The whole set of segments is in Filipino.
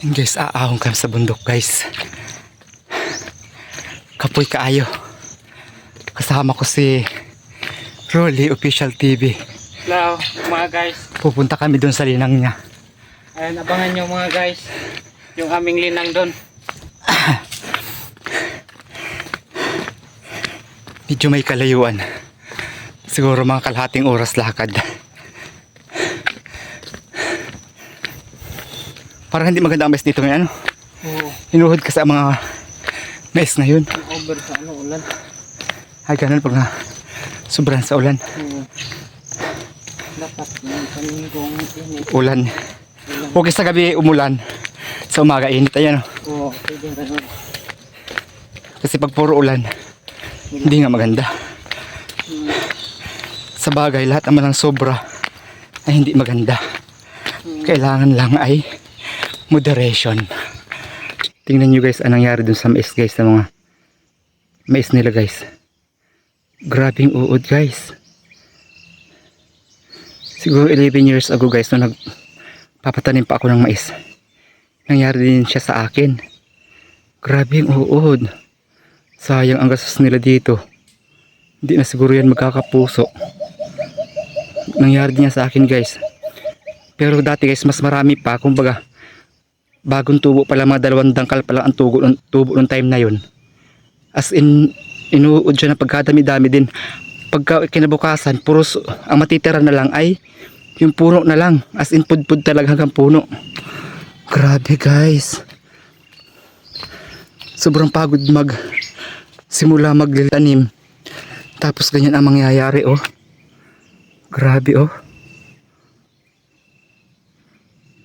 Guys, aahon kami sa bundok guys. Kapoy kaayo. Kasama ko si Rolly Official TV. Hello mga guys. Pupunta kami doon sa linang niya. Ayan, abangan nyo mga guys. Yung aming linang doon. Medyo may kalayuan. Siguro mga kalahating oras lakad. Parang hindi maganda ang mess dito ngayon. Ano? Oo. Hinuhod ka sa mga mess na yun. Over sa ano ulan. Ay, ganun pag na sobrang sa ulan. Oo. Dapat yung kami kung init. Ulan. Ulan. Okay sa gabi umulan. Sa umaga init. Ayan. oh. Oo, pwede ganun. Kasi pag puro ulan, hindi nga maganda. Hmm. Sa bagay, lahat naman ng sobra ay hindi maganda. Hmm. Kailangan lang ay moderation. Tingnan nyo guys, anong nangyari dun sa mais guys, sa mga mais nila guys. Grabing uod guys. Siguro 11 years ago guys, nung nagpapatanim pa ako ng mais. Nangyari din siya sa akin. Grabing uod. Sayang ang gastos nila dito. Hindi na siguro yan magkakapuso. Nangyari din sa akin guys. Pero dati guys, mas marami pa. Kumbaga, bagong tubo pala mga dalawang dangkal pala ang tubo, tubo ng time na yun. As in, inuud siya na pagkadami-dami din. Pagka kinabukasan, puros ang matitira na lang ay yung puno na lang. As in, pudpud talaga hanggang puno. Grabe guys. Sobrang pagod mag simula maglitanim. Tapos ganyan ang mangyayari oh. Grabe oh.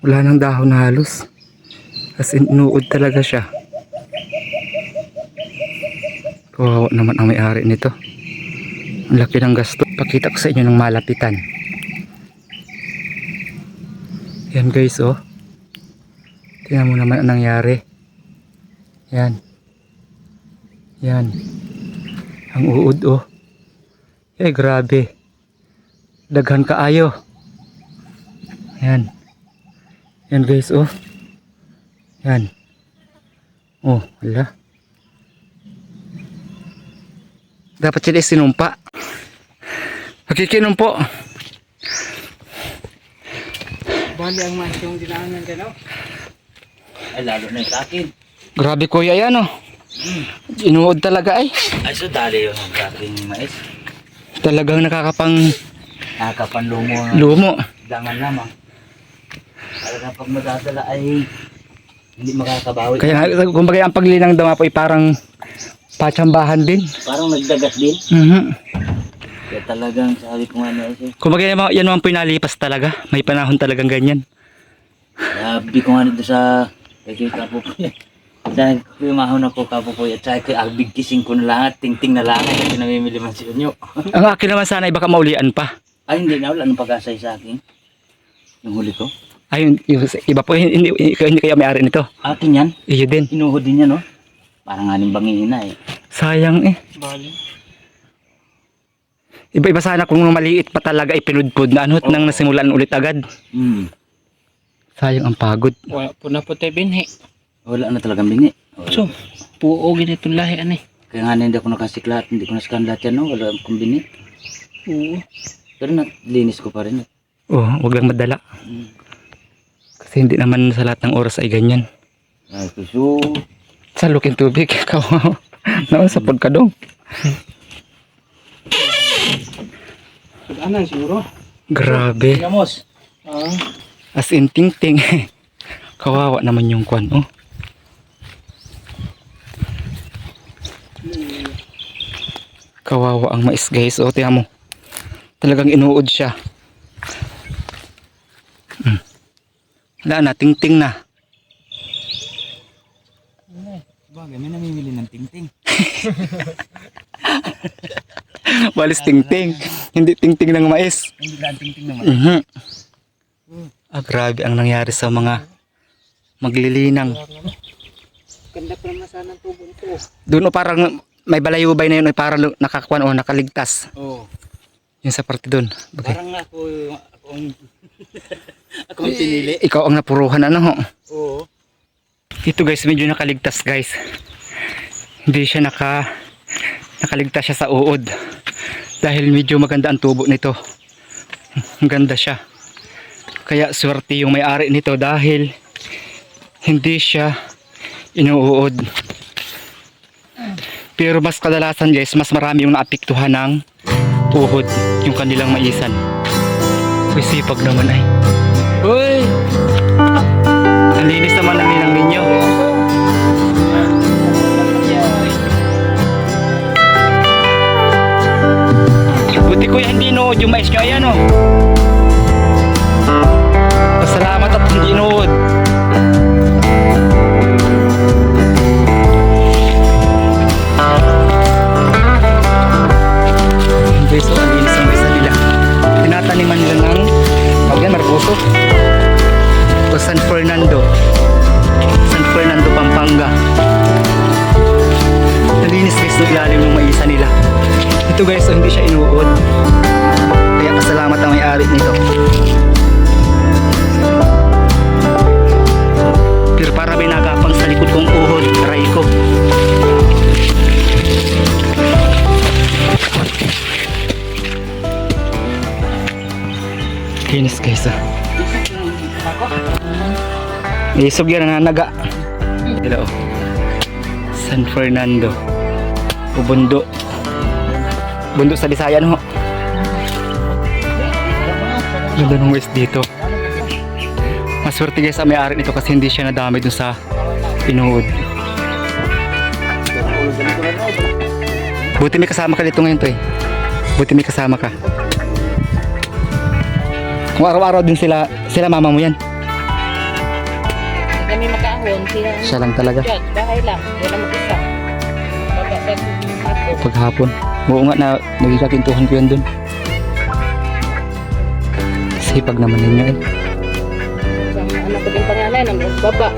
Wala nang dahon na halos. As in, inuod talaga siya. Kawawa naman ang may-ari nito. Ang laki ng gasto. Pakita ko sa inyo ng malapitan. Yan guys oh. Tingnan mo naman ang nangyari. Yan. Yan. Ang uod oh. Eh grabe. Daghan kaayo. Yan. Yan guys oh. Yan. Oh, wala. Dapat sila sinumpa. Nakikinumpo. Bali ang mas yung dinaanan dyan oh. Ay, lalo na sa akin. Grabe kuya yan oh. Inuod talaga ay. Ay, so dali yung aking mais. Talagang nakakapang Nakapanlumo ang lumo. dangan lamang. Talagang pag madadala ay hindi makakabawi. Kaya nga, kumbaga ang paglinang daw po ay parang patsambahan din. Parang nagdagat din. Mhm. Kaya talagang sabi ko nga na eh. Kumbaga yan, mga- yan mga pinalipas talaga. May panahon talagang ganyan. Sabi ko nga nito sa kay Kapupoy. Dahil pumahon ako Kapupoy at saka kay albig kising ko na lang at tingting na lang kasi namimili man si Unyo. Ang akin naman sana ay baka maulian pa. Ay hindi na wala nang pag-asay sa akin. Yung huli ko. Ayun, yung iba po, hindi, hindi, hindi kayo may-ari nito. Akin yan. Iyo din. Inuhod din yan no. Parang aning bangin na eh. Sayang eh. Bali. Iba-iba sana kung maliit pa talaga ipinudpud na ano, nang nasimulan ulit agad. Hmm. Sayang ang pagod. Wala po na po tayo binhi. Wala na talagang bingi. Wala. So, puo ganitong lahi ani. Kaya nga hindi ako nakasiklat, hindi ko naskan lahat yan, no? wala akong bini. Oo. Pero naglinis ko pa rin. Oh, wag lang madala. Mm. Kasi hindi naman sa lahat ng oras ay ganyan. Ay, so, Sa luking tubig, kawaw. Naon sa pagkadong. Ano siguro? Grabe. Gamos. Ah. As in ting-ting. Kawawa naman yung kwan, oh. Kawawa ang mais guys. Oh, tiyan mo. Talagang inuod siya. Wala na, ting-ting na. Bagay, may namimili ng tingting. Walis ting-ting. Hindi ting-ting ng mais. Hindi lang tingting naman. Mhm. Ah, grabe ang nangyari sa mga maglilinang. Ganda pa naman sana ang tubo nito. Doon o parang may balayubay na yun, ay parang nakakuan o nakaligtas. Oo. Yung sa parte doon. Bagay. Parang ako ako ang pinili. Ikaw ang napuruhan ano ho. Oo. Ito guys, medyo nakaligtas guys. Hindi siya naka nakaligtas siya sa uod. Dahil medyo maganda ang tubo nito. Ang ganda siya. Kaya swerte yung may-ari nito dahil hindi siya inuud. Pero mas kadalasan guys, mas marami yung naapektuhan ng uhod yung kanilang maisan. Uy, sipag naman ay. Uy! Ang linis naman ang ninang ninyo. Buti kuya hindi nood yung mais nyo. Ayan o. Pasalamat at hindi nood. Isog yan na naga. Hello. San Fernando. Ubundo. Bundo sa Bisayan ho. Ganda ng west dito. Maswerte guys ang may-ari nito kasi hindi siya nadami dun sa inuod. Buti may kasama ka dito ngayon to eh. Buti may kasama ka. Kung araw-araw din sila, sila mama mo yan. Sila Siya lang talaga. Diyan, bahay lang. Wala mag-isa. Baba sa ako. Paghapon. Oo nga na naging kakintuhan ko yan dun. Sipag naman ninyo eh. Isang ano ko din pangalan, ang baba.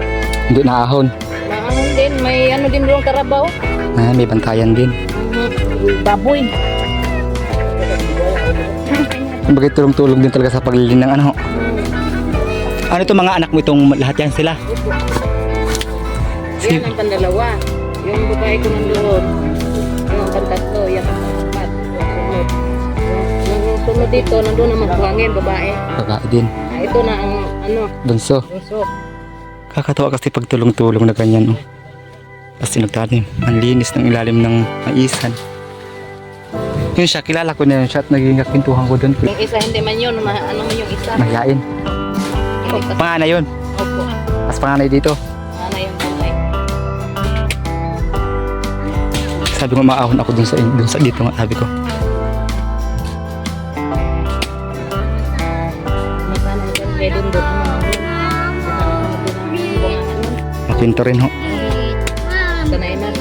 Hindi naahon. Maahon din, may ano din doon karabaw. Ah, may bantayan din. Mhm. Baboy. Bagay tulong-tulong din talaga sa paglilin ng ano. Ano itong mga anak mo itong lahat yan sila? Yan ang pandalawa. Yung babae ko nandoon. Yung pantatlo, yan ang apat. Yung sunod. Yung, sunod dito, nandoon naman buhangin, babae. Babae din. Ah, ito na ang ano, Bunso. bunso. Kakatawa kasi pag tulong-tulong na ganyan. Oh. Tapos sinagtanim. Ang linis ng ilalim ng maisan. Yun siya, kilala ko na yun siya at naging kakintuhan ko doon. Yung isa hindi man yun, ma, ano yung isa. Mahihain. Opo. Panganay yun. Opo. Mas panganay dito. Sabi ko maahon ako dun sa, dun sa dito nga sabi ko. Makwento rin ho. sanay na,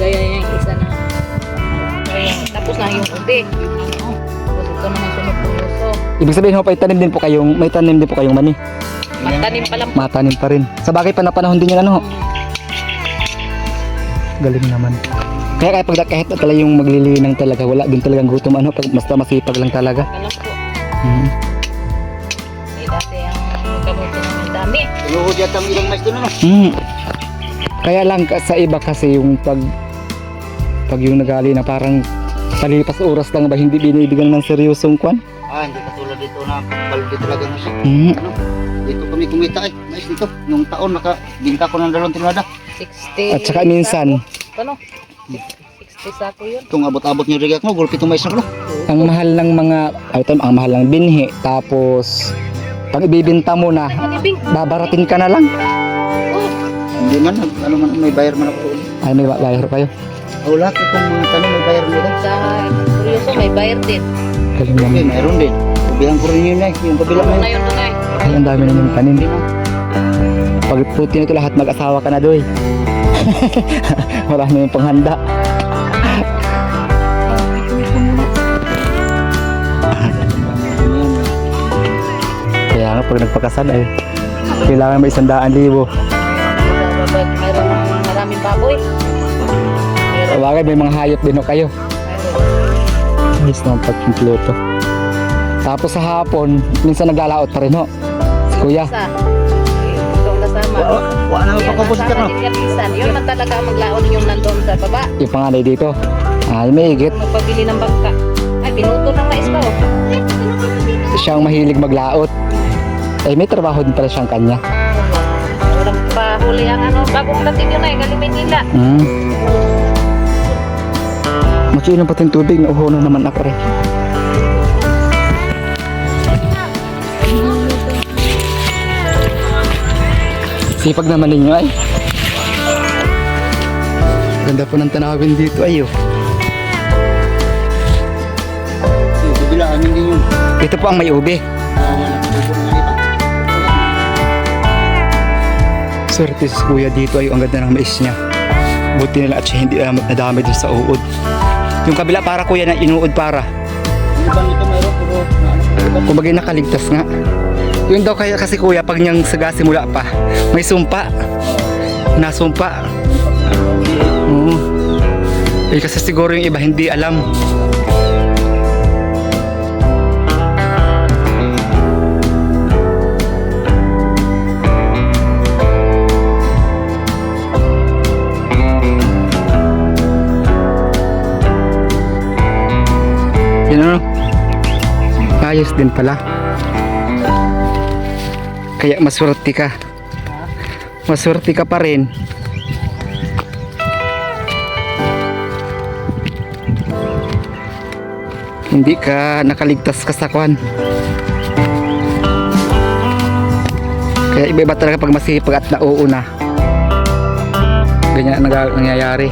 gaya niya yung isa na, tapos na yung ubi. Tapos ito naman sunod puso. Ibig sabihin ho, may tanim din po kayong, may tanim din po kayong mani. Magtanim pa lang. Matanim pa rin. Sa bagay pa na panahon din yan ano ho. Galing naman. Kaya kaya pag kahit na talaga yung maglilinang talaga, wala din talagang gutom ano, pag basta masipag lang talaga. Alam po, Mhm. eh dati ang kamuto naman dami. Inuhod yata ang ilang mais doon ano? Hmm. Kaya lang sa iba kasi yung pag pag yung nagali na parang palipas oras lang ba hindi binibigyan ng seryosong kwan? Ah, hindi katulad dito na balde talaga na siya. Hmm. Ano? Dito kami kumita eh. Mais dito. Nung taon nakabinta ko ng dalawang tinada. 60 At saka minsan. Ano? 60 sako yun. Itong abot-abot niyo rigak mo, gulpi itong mais na ko. ang mahal ng mga ay, ito, ang mahal ng binhi tapos pag ibibenta mo na babaratin ka na lang. Oh, Hindi man, ano man, may bayar man ako. Ay may ba- bayar kayo. Oh, lahat itong mga tanim may bayar nila. sa kuryoso may bayar din. Galing Okay, mayroon din. Ubihan ko rin yun eh, yung kabila na Ano yun. na? Ay, ang dami na yung tanim. Pag puti nito lahat mag-asawa ka na doy. Marami yung panghanda. Kaya nga pag nagpakasal ay kailangan may isandaan libo. Sa maraming baboy. Sabagay may mga hayop din ho kayo. Ayos naman pagkimpleto. Tapos sa hapon, minsan naglalaot pa rin ho. Si kuya. Isa. Wala naman pa kompositor no. Gatisan. Yun man talaga ang maglaon yung nandun sa baba. Yung panganay dito. Ay, may higit. Magpabili ng bangka. Ay, pinuto ng mais pa oh. Siyang mahilig maglaot. Ay, may trabaho din pala siyang kanya. Walang pahuli ang ano. Bagong dating yun ay. Galing Maynila. Hmm. Makiinom pati tubig. Nauho na naman ako rin. Sipag naman ninyo ay. Ganda po ng tanawin dito ayo. Bibilaan din yun. Ito po ang may ube. Swerte si kuya dito ay ang ganda ng mais niya. Buti nila at siya hindi um, nadami dun sa uod. Yung kabila para kuya na inuod para. Ano? Kumbaga nakaligtas nga. Yun daw kaya kasi kuya pag niyang saga simula pa, may sumpa. Nasumpa. Oo. Eh kasi siguro yung iba hindi alam. Yun ano? Ayos din pala. Kaya maswerte ka. Maswerte ka pa rin. Hindi ka nakaligtas ka sa kwan. Kaya iba-iba talaga pag masipag at nauuna. Ganyan ang nangyayari.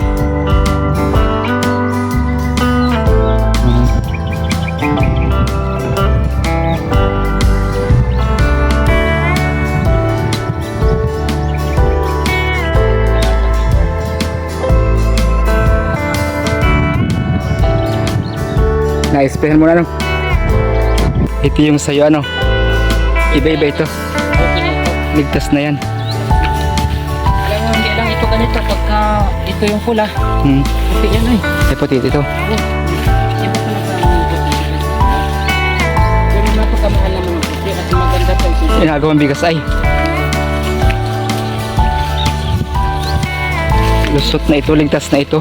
Na-explain mo na no? Ito yung sa'yo ano? Iba-iba ito. Na ito. Ligtas na yan. Alam mo, hindi lang ito ganito. Pagka ito yung pula, Hmm. puti yan ay. Ay puti ito. Iba talaga ang puti. Pero napakamahal naman ang puti at maganda pa ito. Ginagawang bigas ay. Lusot na ito, ligtas na ito.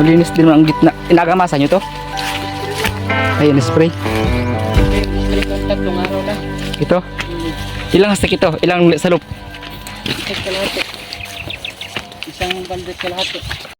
Malinis din ang gitna. Inagamasa nyo to? Ayan, spray. Ito. Ilang hastak ito? Ilang salop? Isang bandit kalahati.